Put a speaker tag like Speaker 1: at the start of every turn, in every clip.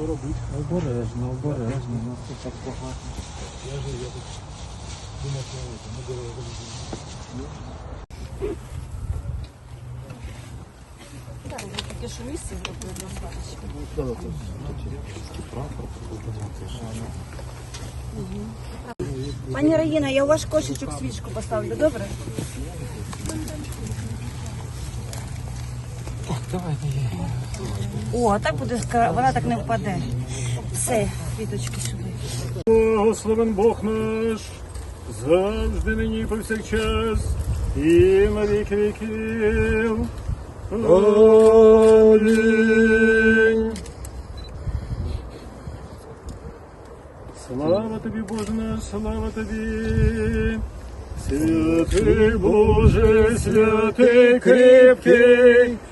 Speaker 1: що робити?
Speaker 2: Обережно, обережно, у нас тут так погано.
Speaker 1: Я ж я тут думав, що на дорогу.
Speaker 3: Так, вже таке що місце зробили достатньо. Пані Раїна, я у ваш кошечок свічку поставлю, добре?
Speaker 2: Давай, давай.
Speaker 3: О, а так буде вона так не впаде. Все, квіточки сюди.
Speaker 1: Благословен Бог наш, завжди нині повсякчас, і на віки віків. Амінь. Слава тобі, Боже наш, слава тобі. Святий Боже, святий крепкий,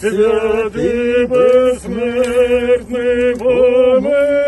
Speaker 1: Святий безсмертний помилуй.